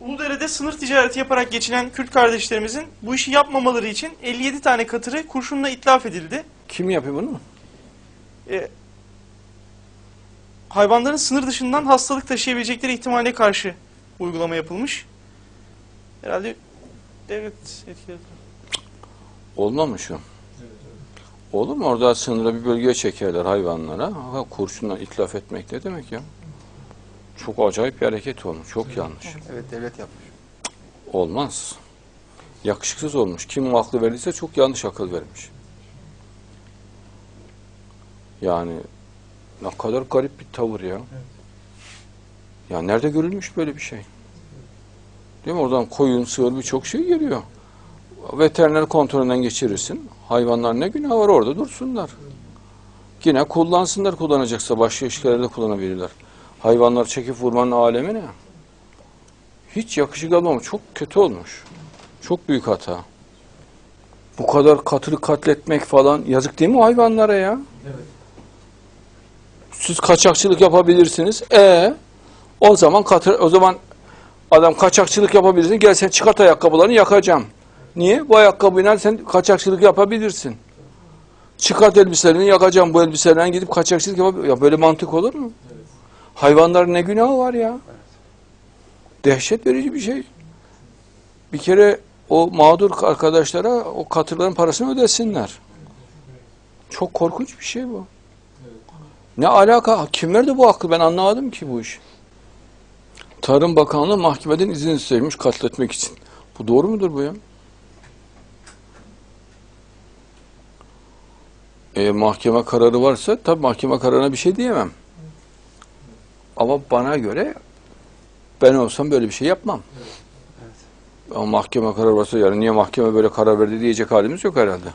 Uludere'de sınır ticareti yaparak geçinen Kürt kardeşlerimizin bu işi yapmamaları için 57 tane katırı kurşunla itlaf edildi. Kim yapıyor bunu? E, hayvanların sınır dışından hastalık taşıyabilecekleri ihtimale karşı uygulama yapılmış. Herhalde devlet etkileri. Olmamış o. Olur mu? Orada sınıra bir bölgeye çekerler hayvanlara. Ha, kurşunla itlaf etmek ne demek ya? Çok acayip bir hareket olmuş. Çok yanlış. Evet devlet yapmış. Olmaz. Yakışıksız olmuş. Kim o aklı verdiyse çok yanlış akıl vermiş. Yani ne kadar garip bir tavır ya. Ya nerede görülmüş böyle bir şey? Değil mi? Oradan koyun, sığır birçok şey geliyor. Veteriner kontrolünden geçirirsin. Hayvanlar ne günah var orada dursunlar. Yine kullansınlar kullanacaksa başka işlerde kullanabilirler. Hayvanlar çekip vurmanın alemi ne? Hiç yakışık almamış. Çok kötü olmuş. Çok büyük hata. Bu kadar katırı katletmek falan yazık değil mi hayvanlara ya? Siz kaçakçılık yapabilirsiniz. E o zaman katır o zaman adam kaçakçılık yapabilirsin. Gel sen çıkart ayakkabılarını yakacağım. Niye? Bu ayakkabıyla sen kaçakçılık yapabilirsin. Çıkart elbiselerini yakacağım. Bu elbiselerden gidip kaçakçılık yapabilirsin. Ya böyle mantık olur mu? Hayvanların ne günahı var ya? Dehşet verici bir şey. Bir kere o mağdur arkadaşlara o katırların parasını ödesinler. Çok korkunç bir şey bu. Ne alaka? Kim verdi bu aklı? Ben anlamadım ki bu iş. Tarım Bakanlığı mahkemeden izin istemiş katletmek için. Bu doğru mudur bu ya? E, mahkeme kararı varsa tabii mahkeme kararına bir şey diyemem. Ama bana göre ben olsam böyle bir şey yapmam. Ama mahkeme karar varsa yani niye mahkeme böyle karar verdi diyecek halimiz yok herhalde.